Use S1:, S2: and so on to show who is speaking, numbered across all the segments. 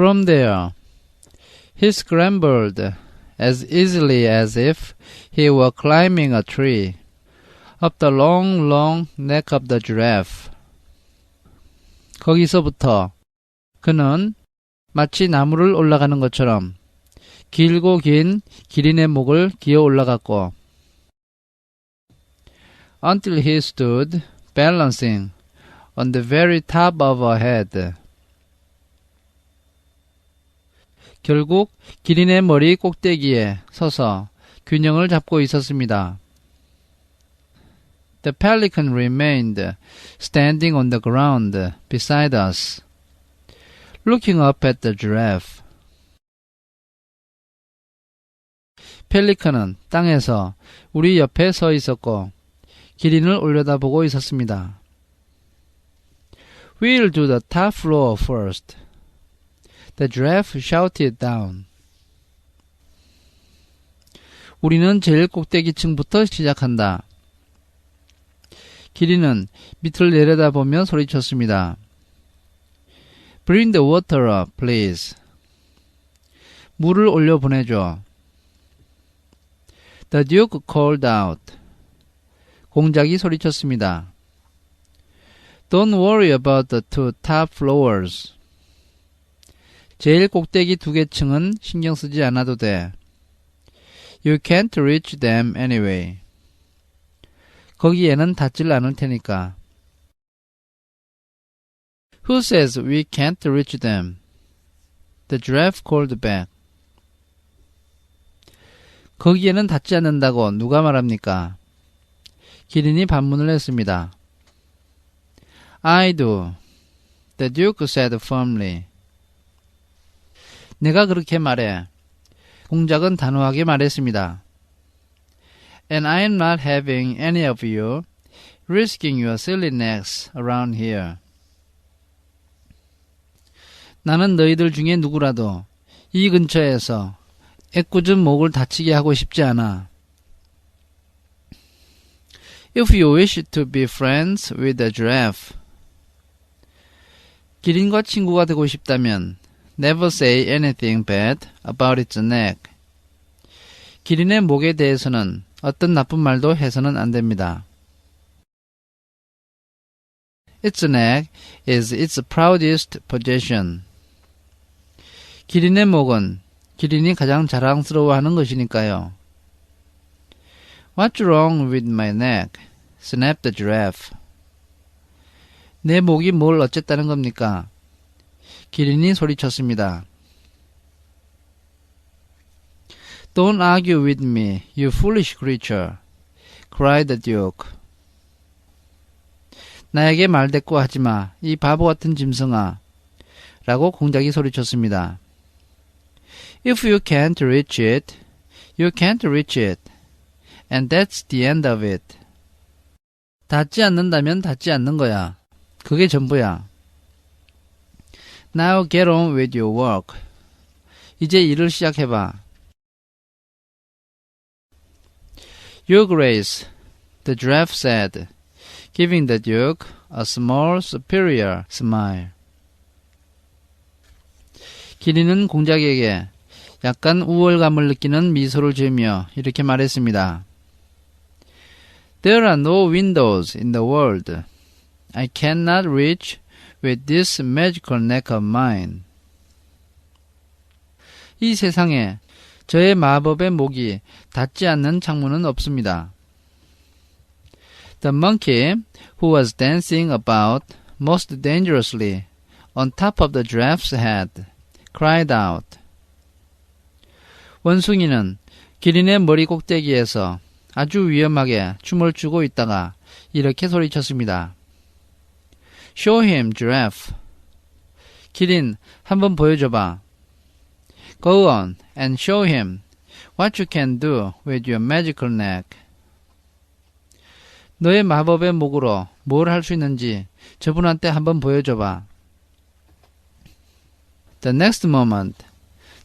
S1: From there, he scrambled as easily as if he were climbing a tree up the long, long neck of the giraffe. 거기서부터 그는 마치 나무를 올라가는 것처럼 길고 긴 기린의 목을 기어 올라갔고 until he stood balancing on the very top of her head. 결국 기린의 머리 꼭대기에 서서 균형을 잡고 있었습니다. The pelican remained standing on the ground beside us, looking up at the giraffe. 펠리컨은 땅에서 우리 옆에 서 있었고 기린을 올려다보고 있었습니다. We'll do the top floor first. The giraffe shouted down. 우리는 제일 꼭대기층부터 시작한다. 기린은 밑을 내려다보며 소리쳤습니다. Bring the water up, please. 물을 올려 보내줘. The Duke called out. 공작이 소리쳤습니다. Don't worry about the two top floors. 제일 꼭대기 두 개 층은 신경 쓰지 않아도 돼. You can't reach them anyway. 거기에는 닿질 않을 테니까. Who says we can't reach them? The giraffe called back. 거기에는 닿지 않는다고 누가 말합니까? 기린이 반문을 했습니다. I do. The Duke said firmly. 내가 그렇게 말해. 공작은 단호하게 말했습니다. And I am not having any of you risking your silly necks around here. 나는 너희들 중에 누구라도 이 근처에서 애꿎은 목을 다치게 하고 싶지 않아. If you wish to be friends with the giraffe, 기린과 친구가 되고 싶다면 never say anything bad about its neck. 기린의 목에 대해서는 어떤 나쁜 말도 해서는 안 됩니다. Its neck is its proudest possession. 기린의 목은 기린이 가장 자랑스러워하는 것이니까요. What's wrong with my neck? snapped the giraffe. 내 목이 뭘 어쨌다는 겁니까? 기린이 소리쳤습니다. Don't argue with me, you foolish creature, cried the duke. 나에게 말대꾸 하지 마, 이 바보 같은 짐승아. 라고 공작이 소리쳤습니다. If you can't reach it, you can't reach it. And that's the end of it. 닿지 않는다면 닿지 않는 거야. 그게 전부야. Now get on with your work. 이제 일을 시작해봐. Your Grace, the giraffe said, giving the Duke a small superior smile. 기린은 공작에게 약간 우월감을 느끼는 미소를 지으며 이렇게 말했습니다. There are no windows in the world I cannot reach with this magical neck of mine. 이 세상에 저의 마법의 목이 닿지 않는 창문은 없습니다. The monkey, who was dancing about most dangerously on top of the giraffe's head, cried out. 원숭이는 기린의 머리 꼭대기에서 아주 위험하게 춤을 추고 있다가 이렇게 소리쳤습니다. Show him, giraffe. 기린, 한번 보여줘봐. Go on and show him what you can do with your magical neck. 너의 마법의 목으로 뭘 할 수 있는지 저분한테 한번 보여줘봐. The next moment,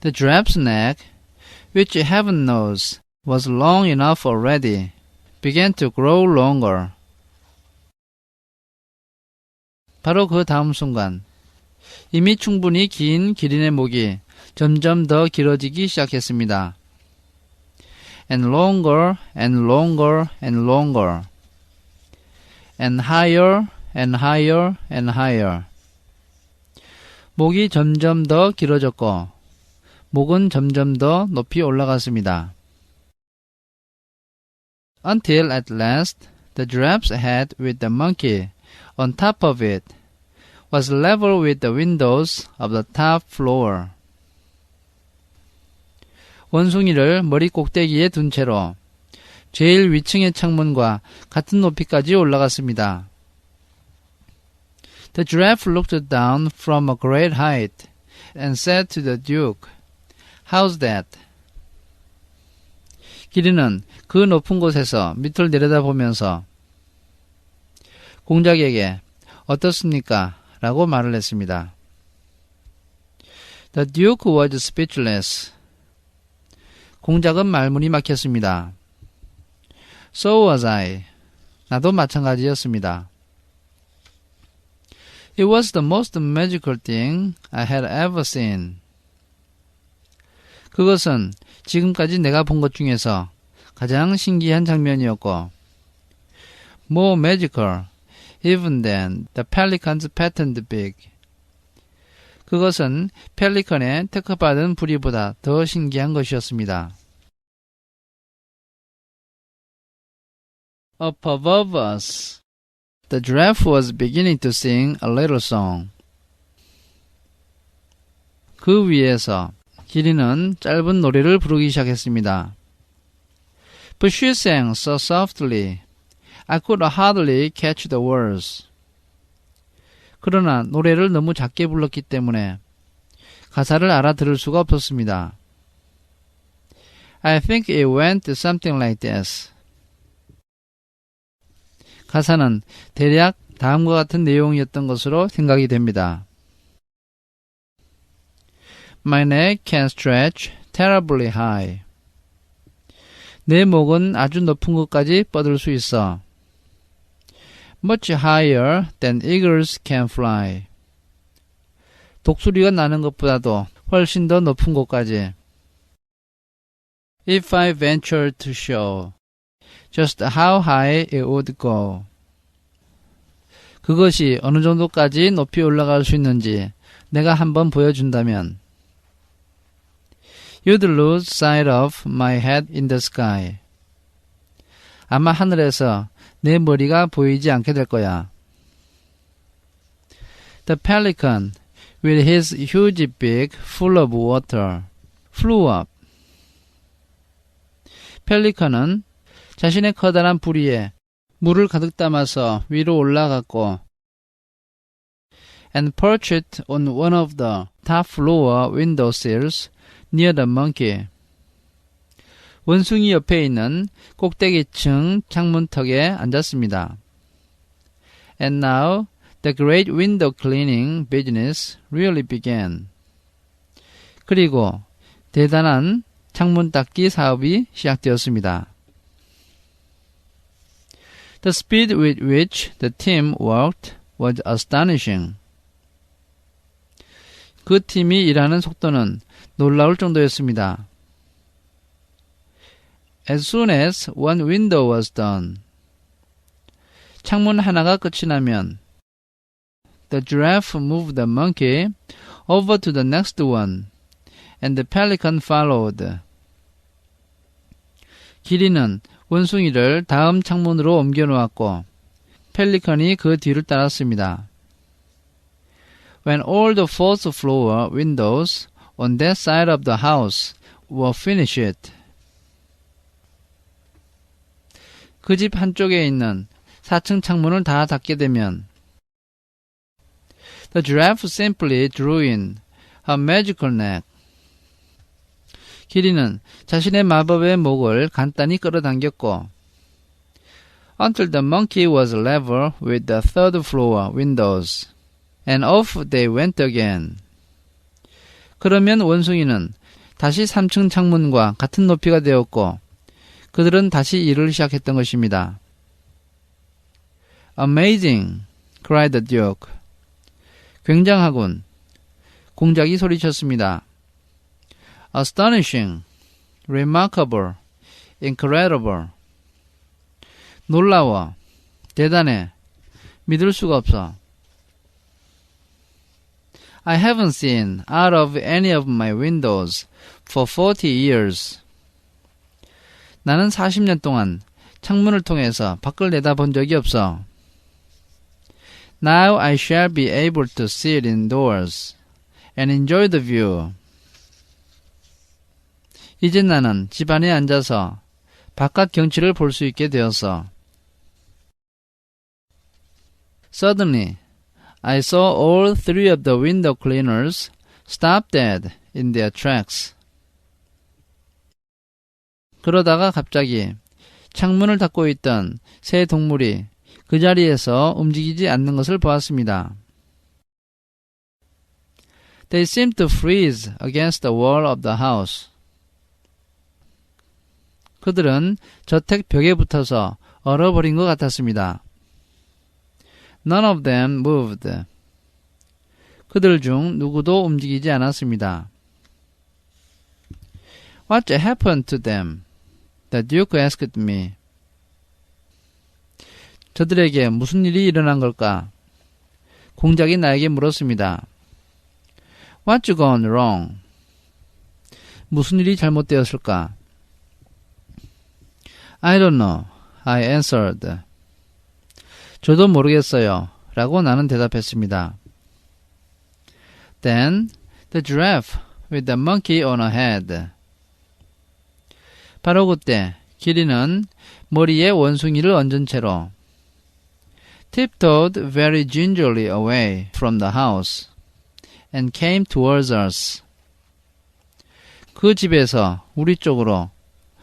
S1: the giraffe's neck, which heaven knows was long enough already, began to grow longer. 바로 그 다음 순간, 이미 충분히 긴 기린의 목이 점점 더 길어지기 시작했습니다. and longer and longer and longer and higher and higher and higher 목이 점점 더 길어졌고 목은 점점 더 높이 올라갔습니다. Until at last the giraffe's head with the monkey on top of it was level with the windows of the top floor. 원숭이를 머리 꼭대기에 둔 채로 제일 위층의 창문과 같은 높이까지 올라갔습니다. The giraffe looked down from a great height and said to the duke, How's that? 기린은 그 높은 곳에서 밑을 내려다보면서 공작에게 어떻습니까? 라고 말을 했습니다. The duke was speechless. 공작은 말문이 막혔습니다. So was I. 나도 마찬가지였습니다. It was the most magical thing I had ever seen. 그것은 지금까지 내가 본 것 중에서 가장 신기한 장면이었고, more magical, even than the pelican's patent big. 그것은 펠리컨의 특허받은 부리보다 더 신기한 것이었습니다. Up above us, the giraffe was beginning to sing a little song. 그 위에서 기린은 짧은 노래를 부르기 시작했습니다. But she sang so softly, I could hardly catch the words. 그러나 노래를 너무 작게 불렀기 때문에 가사를 알아들을 수가 없었습니다. I think it went something like this. 가사는 대략 다음과 같은 내용이었던 것으로 생각이 됩니다. My neck can stretch terribly high. 내 목은 아주 높은 곳까지 뻗을 수 있어. Much higher than eagles can fly. 독수리가 나는 것보다도 훨씬 더 높은 곳까지. If I ventured to show just how high it would go. 그것이 어느 정도까지 높이 올라갈 수 있는지 내가 한번 보여준다면 You'd lose sight of my head in the sky. 아마 하늘에서 내 머리가 보이지 않게 될 거야. The pelican, with his huge beak full of water, flew up. 펠리컨은 자신의 커다란 부리에 물을 가득 담아서 위로 올라갔고 and perched on one of the top floor window sills near the monkey. 원숭이 옆에 있는 꼭대기층 창문턱에 앉았습니다. And now the great window cleaning business really began. 그리고 대단한 창문 닦기 사업이 시작되었습니다. The speed with which the team worked was astonishing. 그 팀이 일하는 속도는 놀라울 정도였습니다. As soon as one window was done. 창문 하나가 끝이 나면 The giraffe moved the monkey over to the next one, and the pelican followed. 기린은 원숭이를 다음 창문으로 옮겨 놓았고, 펠리컨이 그 뒤를 따랐습니다. When all the fourth floor windows on that side of the house were finished, 그 집 한쪽에 있는 4층 창문을 다 닫게 되면 The giraffe simply drew in her magical neck. 기린은 자신의 마법의 목을 간단히 끌어당겼고 until the monkey was level with the third floor windows and off they went again. 그러면 원숭이는 다시 3층 창문과 같은 높이가 되었고 그들은 다시 일을 시작했던 것입니다. Amazing! cried the duke. 굉장하군. 공작이 소리쳤습니다. astonishing, remarkable, incredible. 놀라워, 대단해, 믿을 수가 없어. I haven't seen out of any of my windows for 40 years. 나는 40년 동안 창문을 통해서 밖을 내다본 적이 없어. Now I shall be able to sit indoors and enjoy the view. 이제 나는 집 안에 앉아서 바깥 경치를 볼 수 있게 되었어. Suddenly, I saw all three of the window cleaners stop dead in their tracks. 그러다가 갑자기 창문을 닫고 있던 새 동물이 그 자리에서 움직이지 않는 것을 보았습니다. They seemed to freeze against the wall of the house. 그들은 저택 벽에 붙어서 얼어버린 것 같았습니다. None of them moved. 그들 중 누구도 움직이지 않았습니다. What happened to them? The Duke asked me. 저들에게 무슨 일이 일어난 걸까? 공작이 나에게 물었습니다. What's gone wrong? 무슨 일이 잘못되었을까? I don't know. I answered. 저도 모르겠어요. 라고 나는 대답했습니다. Then the giraffe with the monkey on her head. 바로 그때 기린은 머리에 원숭이를 얹은 채로 tiptoed very gingerly away from the house and came towards us. 그 집에서 우리 쪽으로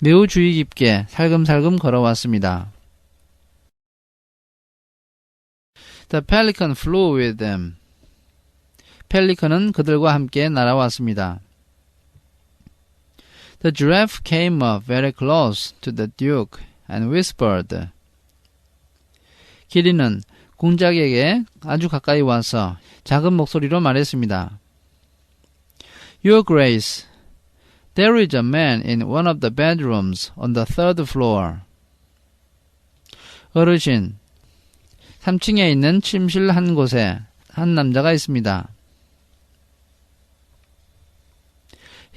S1: 매우 주의 깊게 살금살금 걸어왔습니다. The pelican flew with them. 펠리컨은 그들과 함께 날아왔습니다. The giraffe came up very close to the duke and whispered. 기린은 공작에게 아주 가까이 와서 작은 목소리로 말했습니다. Your Grace, there is a man in one of the bedrooms on the third floor. 어르신, 3층에 있는 침실 한 곳에 한 남자가 있습니다.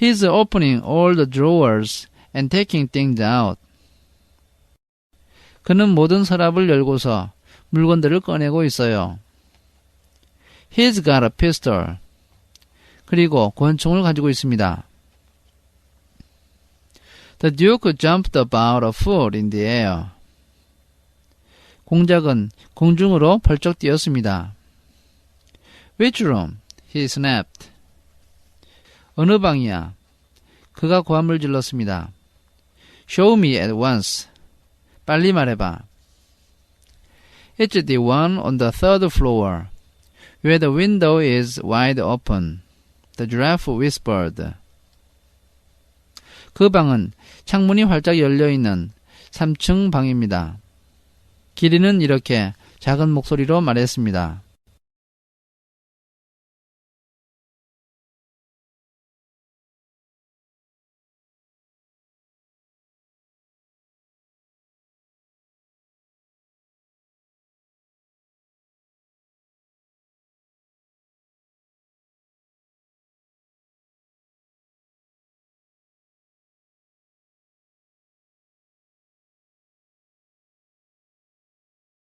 S1: He's opening all the drawers and taking things out. 그는 모든 서랍을 열고서 물건들을 꺼내고 있어요. He's got a pistol. 그리고 권총을 가지고 있습니다. The Duke jumped about a foot in the air. 공작은 공중으로 벌쩍 뛰었습니다. Which room? He snapped. 어느 방이야? 그가 고함을 질렀습니다. Show me at once. 빨리 말해봐. It's the one on the third floor, where the window is wide open. The giraffe whispered. 그 방은 창문이 활짝 열려 있는 3층 방입니다. 기린은 이렇게 작은 목소리로 말했습니다.